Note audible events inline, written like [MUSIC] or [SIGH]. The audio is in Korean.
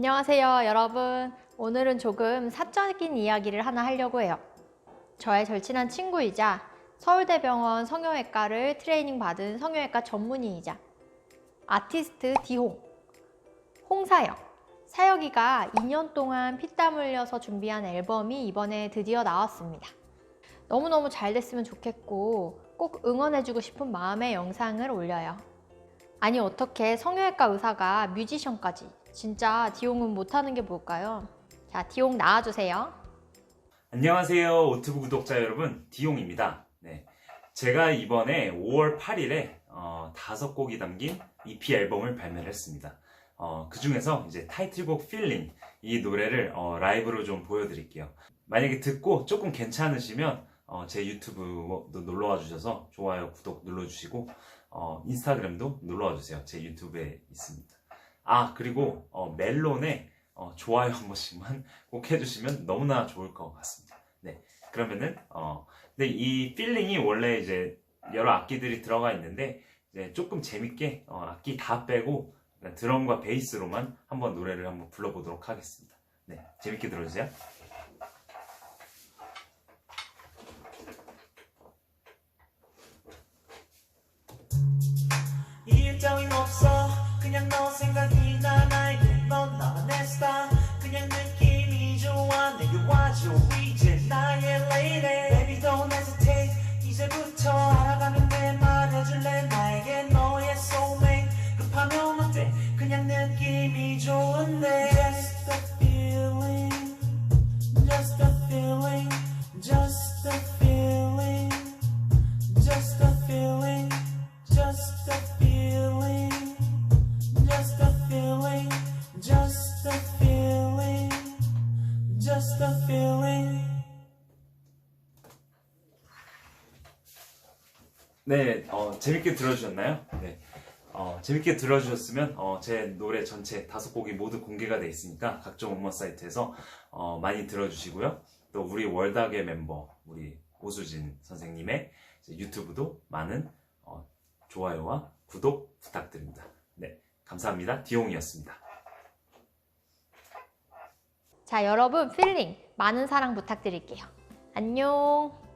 안녕하세요, 여러분. 오늘은 조금 사적인 이야기를 하나 하려고 해요. 저의 절친한 친구이자 서울대병원 성형외과를 트레이닝 받은 성형외과 전문의이자 아티스트 디홍, 홍사역. 사역이가 2년 동안 피땀 흘려서 준비한 앨범이 이번에 드디어 나왔습니다. 너무너무 잘 됐으면 좋겠고 꼭 응원해주고 싶은 마음의 영상을 올려요. 아니 어떻게 성형외과 의사가 뮤지션까지 진짜 디용은 못하는 게 뭘까요? 자 디용 나와주세요. 안녕하세요 오투브 구독자 여러분. 디용입니다. 네, 제가 이번에 5월 8일에 어, 다섯 곡이 담긴 EP 앨범을 발매를 했습니다. 어, 그 중에서 이제 타이틀곡 Feeling 이 노래를 어, 라이브로 좀 보여드릴게요. 만약에 듣고 조금 괜찮으시면 어, 제 유튜브도 놀러와 주셔서 좋아요 구독 눌러주시고 어, 인스타그램도 놀러와 주세요. 제 유튜브에 있습니다 아 그리고 어, 멜론에 어, 좋아요 한 번씩만 [LAUGHS] 꼭 해주시면 너무나 좋을 것 같습니다. 네, 그러면은 어, 근데 이 필링이 원래 이제 여러 악기들이 들어가 있는데 이제 조금 재밌게 어, 악기 다 빼고 드럼과 베이스로만 한번 노래를 한번 불러보도록 하겠습니다. 네, 재밌게 들어주세요. 따윈 없어 그냥 너 말해줄래 나에게 너의 soulmate 급하면 어때 그냥 느낌이 좋은데 Just a feeling Just a feeling Just a feeling Just a feeling just a feeling, just a feeling, just a feeling, just a feeling. 네, 어, 재밌게 들어주셨나요? 네. 어, 재밌게 들어주셨으면 어, 제 노래 전체 다섯 곡이 모두 공개가 돼 있으니까 각종 음원 사이트에서 어, 많이 들어주시고요. 또 우리 월닥의 멤버 우리 오수진 선생님의 유튜브도 많은 어, 좋아요와 구독 부탁드립니다. 네, 감사합니다. 디용이었습니다. 자 여러분 필링 많은 사랑 부탁드릴게요. 안녕.